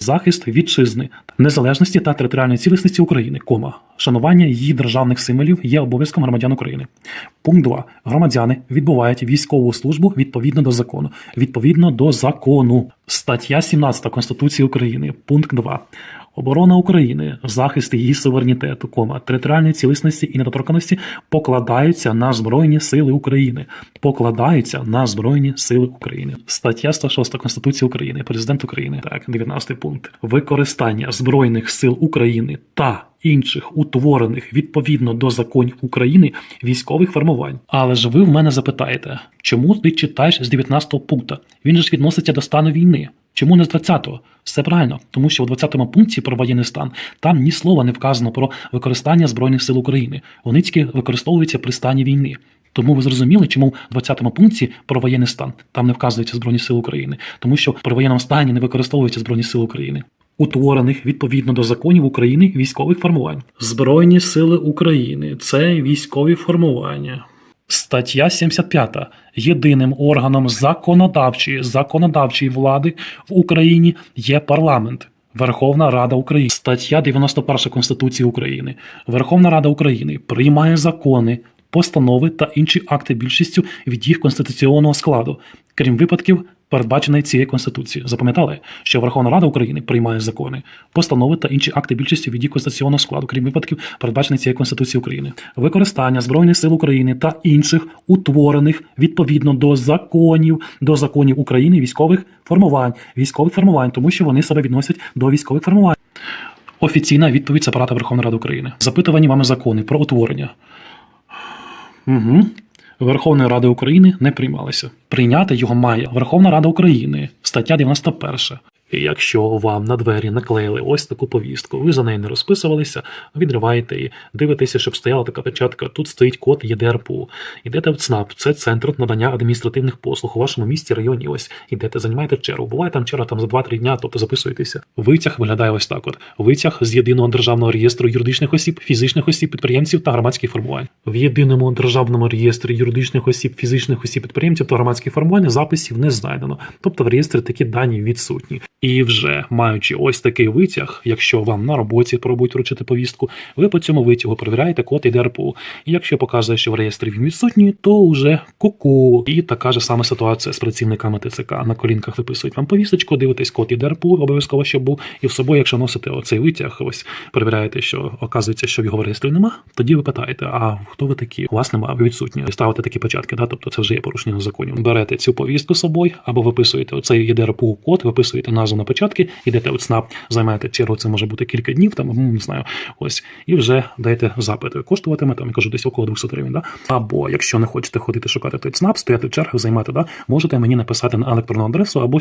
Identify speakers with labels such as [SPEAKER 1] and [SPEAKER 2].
[SPEAKER 1] захист вітчизни, незалежності та територіальної цілісності України, кома, шанування її державних символів є обов'язком громадян України. Пункт 2. Громадяни відбувають військову службу відповідно до закону. Відповідно до закону. Стаття 17 Конституції України. Пункт 2. Оборона України, захист її суверенітету, кома, територіальної цілісності і недоторканості покладаються на Збройні Сили України. Покладаються на Збройні Сили України. Стаття 106 Конституції України, Президент України. Так, 19 пункт. Використання Збройних сил України та інших утворених відповідно до законів України військових формувань. Але ж ви в мене запитаєте, чому ти читаєш з 19 пункту? Він же ж відноситься до стану війни. Чому не з 20-го? Все правильно, тому що у 20-му пункті про воєнний стан там ні слова не вказано про використання Збройних сил України. Вони тільки використовуються при стані війни. Тому ви зрозуміли, чому в 20-му пункті про воєнний стан там не вказується Збройні Сили України, тому що при воєнному стані не використовуються Збройні Сили України. Утворених відповідно до законів України військових формувань. Збройні сили України це військові формування. Стаття 75. Єдиним органом законодавчої законодавчої влади в Україні є парламент. Верховна Рада України. Стаття 91 Конституції України. Верховна Рада України приймає закони, постанови та інші акти більшістю від їх конституційного складу, крім випадків, передбаченої цією Конституцією. Запам'ятали, що Верховна Рада України приймає закони, постанови та інші акти більшістю від їх конституційного складу, крім випадків, передбачених цією Конституцією України. Використання Збройних сил України та інших утворених відповідно до законів, до законів України військових формувань, військових формувань, тому що вони себе відносять до військових формувань. Офіційна відповідь з апарата Верховної Ради України. Запитувані вами закони про утворення. Угу. Верховної Ради України не приймалися. Прийняти його має Верховна Рада України, стаття 91. Якщо вам на двері наклеїли ось таку повістку, ви за нею не розписувалися, відриваєте її, дивитеся, щоб стояла така печатка. Тут стоїть код ЄДРПУ. Йдете в ЦНАП, це центр надання адміністративних послуг у вашому місті, районі. Ось ідете, займаєте чергу. Буває там черга там за 2-3 дня, тобто записуєтеся. Витяг виглядає ось так: от витяг з єдиного державного реєстру юридичних осіб, фізичних осіб, підприємців та громадських формувань. В єдиному державному реєстрі юридичних осіб, фізичних осіб, підприємців та громадських формувань записів не знайдено. Тобто в реєстрі такі дані відсутні. І вже маючи ось такий витяг, якщо вам на роботі пробують вручити повістку, ви по цьому витягу перевіряєте код ІДРПУ. І якщо показує, що в реєстрі він відсутній, то вже ку-ку. І така ж сама ситуація з працівниками ТЦК. На колінках виписують вам повісточку, дивитесь код ІДРПУ, обов'язково щоб був. І в собою, якщо носите оцей витяг, ось перевіряєте, що оказується, що в його реєстрі нема. Тоді ви питаєте, а хто ви такі? У вас немає, ви відсутні. І ставите такі початки, да? тобто це вже є порушення законів. Берете цю повістку з собою або виписуєте оцей ЄДРПУ код, виписуєте назву на початки, йдете от СНАП, займаєте чергу, це може бути кілька днів, там не знаю, ось і вже даєте запити. Коштуватиме там, я кажу, десь около 200 гривень. Да? Або якщо не хочете ходити шукати той ЦНАП, стояти в чергах, займати, да, можете мені написати на електронну адресу або